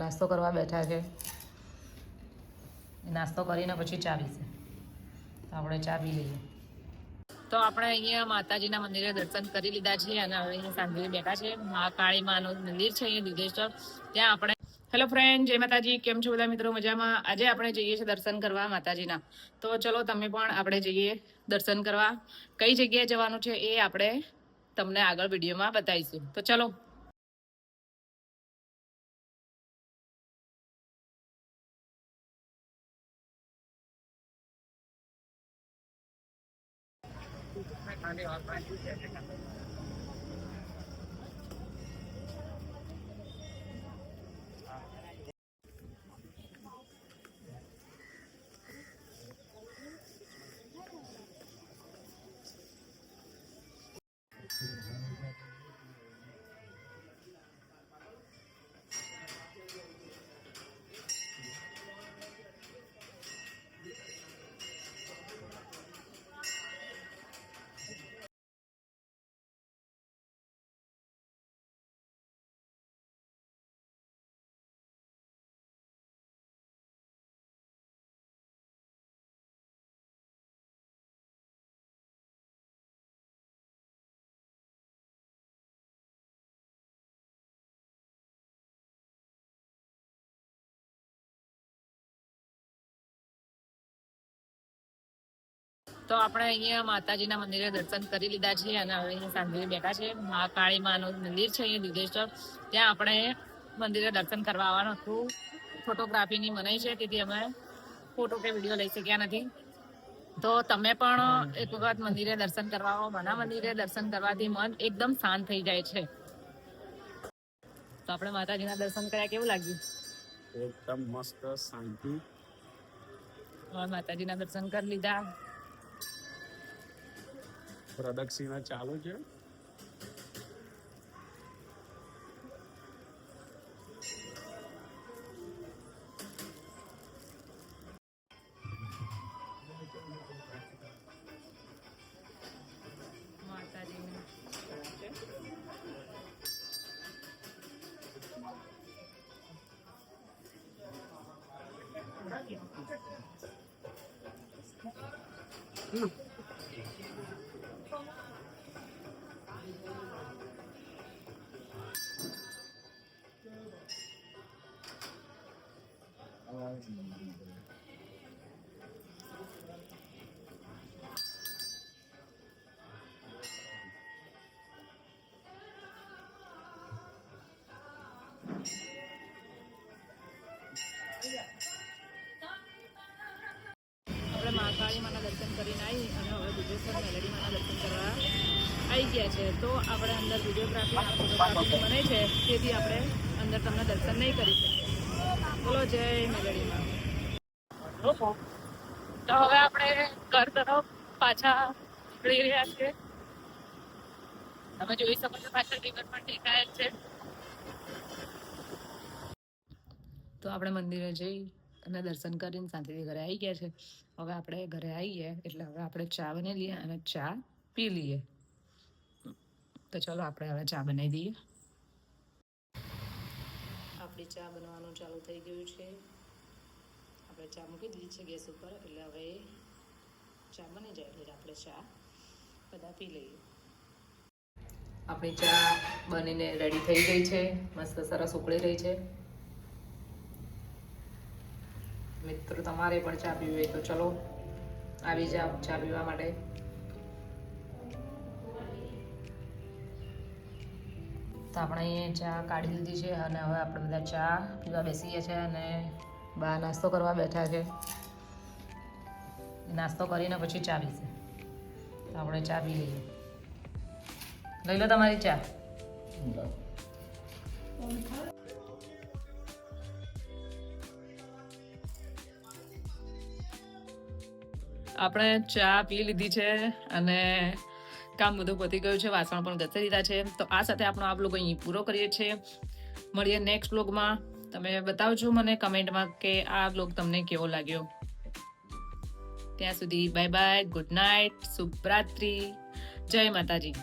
નાસ્તો કરવા બેઠા છે. નાસ્તો કરીને પછી ચા પીશે. તો આપણે ચા પી લઈએ. તો આપણે અહીંયા માતાજીના મંદિરે દર્શન કરી લીધા છે અને હવે અહીંયા સાંજે બેઠા છે. મહાકાળી માનું મંદિર છે અહીંયા દુધેશ્વર ત્યાં આપણે હેલો ફ્રેન્ડ જય માતાજી. કેમ છો બધા મિત્રો? મજામાં? આજે આપણે જઈએ છીએ દર્શન કરવા માતાજીના. તો ચલો તમે પણ આપણે જઈએ દર્શન કરવા. કઈ જગ્યાએ જવાનું છે એ આપણે તમને આગળ વિડીયોમાં બતાવીશું. તો ચલો. 你好，欢迎收看 તો આપણે અહીંયા માતાજીના મંદિરે દર્શન કરી લીધા છે અને હવે અહીંયા સાંજે બેઠા છે. મહાકાળી માનું મંદિર છે અહીંયા દુધેશ્વર ત્યાં આપણે મંદિરે દર્શન કરવા આવવાનું હતું ફોટોગ્રાફીની મનાઈ છે તેથી અમે ફોટો કે વીડિયો લઈ શક્યા નથી. તો તમે પણ એક વખત મંદિરે દર્શન કરવા આવો. મના મંદિરે દર્શન કરવાથી મન એકદમ શાંત થઈ જાય છે. તો આપણે માતાજીના દર્શન કર્યા કેવું લાગ્યું? એકદમ મસ્ત શાંતિ. માતાજીના દર્શન કરી લીધા. પ્રદક્ષિણા ચાલુ છે. માતાજીને આપણે મહાકાળી માના દર્શન કરીને આવી અને હવે દુધેશ્વર મેલેડી માના દર્શન કરવા આવી ગયા છે. તો આપણે અંદર વિડીયોગ્રાફી ફોટોગ્રાફી બને છે તેથી આપણે અંદર તમને દર્શન નહીં કરી શકીએ. બોલો જય મેલેડીમાં. તો હવે આપણે ઘર તરફ પાછા નીકળી રહ્યા છે તમે જોઈ શકો છો પાછળ રિવર પણ દેખાય જ છે. તો આપણે મંદિરે જઈ અને દર્શન કરીને શાંતિથી ઘરે આવી ગયા છે. હવે આપણે ઘરે આવીએ એટલે હવે આપણે ચા બનાવી લઈએ અને ચા પી લઈએ. તો ચલો આપણે હવે ચા બનાવી દઈએ. આપણી ચા બનવાનું ચાલુ થઈ ગયું છે. આપણે ચા મૂકી દીધી છે ગેસ ઉપર, એટલે હવે ચા બની જાય, એટલે આપણે ચા બધા પી લઈએ. આપણી ચા બનીને રેડી થઈ ગઈ છે, મસ્ત સરસ ઉકળી રહી છે. મિત્રો, તમારે પણ ચા પીવી હોય તો ચલો, આવી જાઓ ચા પીવા માટે. તો આપણે ચા કાઢી લીધી છે અને હવે આપણે બધા ચા પીવા બેસીએ છીએ અને બહાર નાસ્તો કરવા બેઠા છે. નાસ્તો કરીને પછી ચા પીશે. તો આપણે ચા પી લઈએ. લઈ લો તમારી ચા. આપણે ચા પી લીધી છે અને કામ બધું પતી ગયું છે, વાસણ પણ ગસી દીધા છે. તો આ સાથે આપણો આ બ્લોગ અહીં પૂરો કરીએ છીએ. મળીએ નેક્સ્ટ બ્લોગમાં તમે બતાવજો મને કમેન્ટમાં કે આ બ્લોગ તમને કેવો લાગ્યો. ત્યાં સુધી બાય બાય ગુડ નાઇટ શુભરાત્રી જય માતાજી.